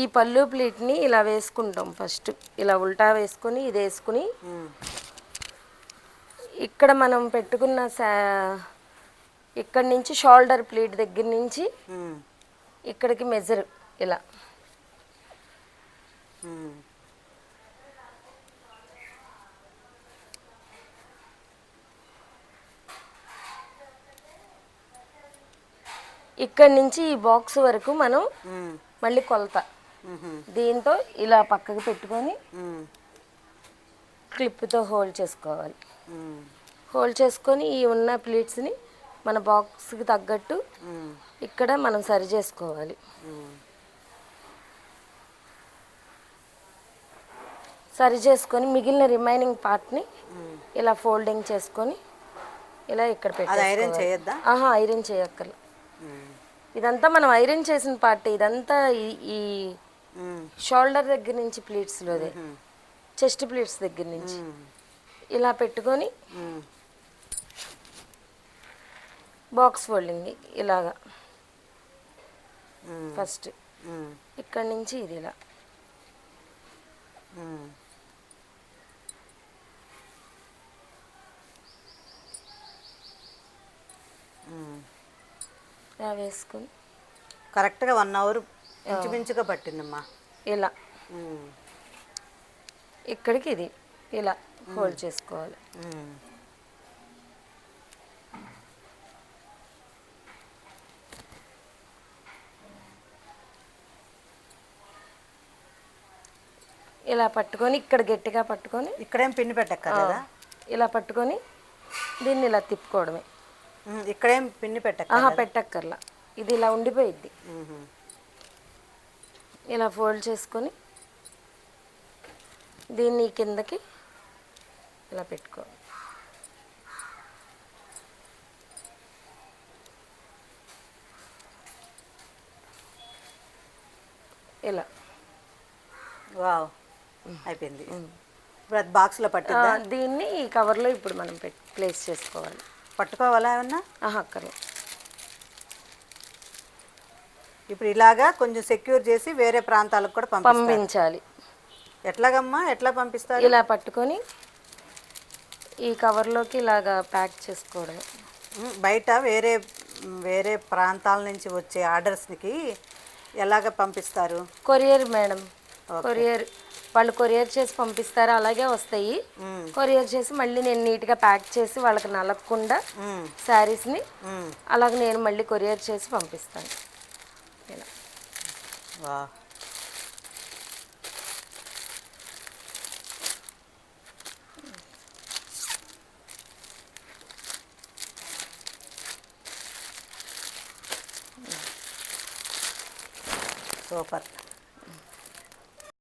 ఈ పళ్ళు ప్లీట్ని ఇలా వేసుకుంటాం ఫస్ట్. ఇలా ఉల్టా వేసుకొని ఇది వేసుకుని. ఇక్కడ మనం పెట్టుకున్న సా ఇక్కడ నుంచి షోల్డర్ ప్లీట్ దగ్గర నుంచి ఇక్కడికి మెజర్ ఇలా. ఇక్కడ నుంచి ఈ బాక్స్ వరకు మనం మళ్ళీ కొలత. దీంతో ఇలా పక్కకు పెట్టుకొని క్లిప్తో హోల్డ్ చేసుకోవాలి. హోల్డ్ చేసుకొని ఈ ఉన్న ప్లీట్స్ని మన బాక్స్కి తగ్గట్టు ఇక్కడ మనం సరి చేసుకోవాలి. సరి చేసుకొని మిగిలిన రిమైనింగ్ పార్ట్ని ఇలా ఫోల్డింగ్ చేసుకొని ఇలా ఇక్కడ ఐరన్ పెట్టి చేయొద్దా? ఆహా ఐరన్ చేయక్కర్లేదు ఇదంతా మనం ఐరన్ చేసిన పార్ట్. ఇదంతా ఈ- షోల్డర్ దగ్గర నుంచి ప్లీట్స్లోదే చెస్ట్ ప్లీట్స్ దగ్గర నుంచి. ఇలా పెట్టుకొని. బాక్స్ ఫోల్డింగ్ ఇలాగా. ఫస్ట్ ఇక్కడ నుంచి ఇది. ఇలా వేసుకొని. కరెక్ట్గా వన్ అవర్ ఇంచుమించుగా పట్టిందమ్మా. ఇలా. ఇక్కడికి ఇది ఇలా హోల్డ్ చేసుకోవాలి. ఇలా పట్టుకొని ఇక్కడ గట్టిగా పట్టుకొని ఇక్కడేం పిండి పెట్టక్కర్లేదా? ఇలా పట్టుకొని దీన్ని ఇలా తిప్పుకోవడమే. ఇక్కడేం పిండి పెట్టక్క ఆహా పెట్టక్కర్లా. ఇది ఇలా ఉండిపోయిద్ది. ఇలా ఫోల్డ్ చేసుకొని దీన్ని కిందకి ఇలా పెట్టుకోవాలి ఇలా. వావ్. అయిపోయింది. ఇప్పుడు అది బాక్స్లో ఆ, పట్టిందా దీన్ని ఈ కవర్లో ఇప్పుడు మనం ప్లేస్ చేసుకోవాలి. పట్టుకోవాలా ఏమన్నా? ఆహా అక్కర్లే. ఇప్పుడు ఇలాగా కొంచెం సెక్యూర్ చేసి వేరే ప్రాంతాలకు కూడా పంపిస్తారు. పంపించాలి. ఎట్లాగమ్మా? ఎట్లా పంపిస్తారు? ఇలా పట్టుకొని ఈ కవర్లోకి ఇలాగా ప్యాక్ చేసుకోవడమే ఉమ్, బయట వేరే వేరే ప్రాంతాల నుంచి వచ్చే ఆర్డర్స్కి ఎలాగ పంపిస్తారు? Courier madam. కొరియర్ వాళ్ళు కొరియర్ చేసి పంపిస్తారు అలాగే వస్తాయి. కొరియర్ చేసి మళ్ళీ నేను నీట్గా ప్యాక్ చేసి వాళ్ళకి నలగకుండా ఉమ్, శారీస్ని ఉమ్. అలాగే నేను మళ్ళీ కొరియర్ చేసి పంపిస్తాను. à. Sobat.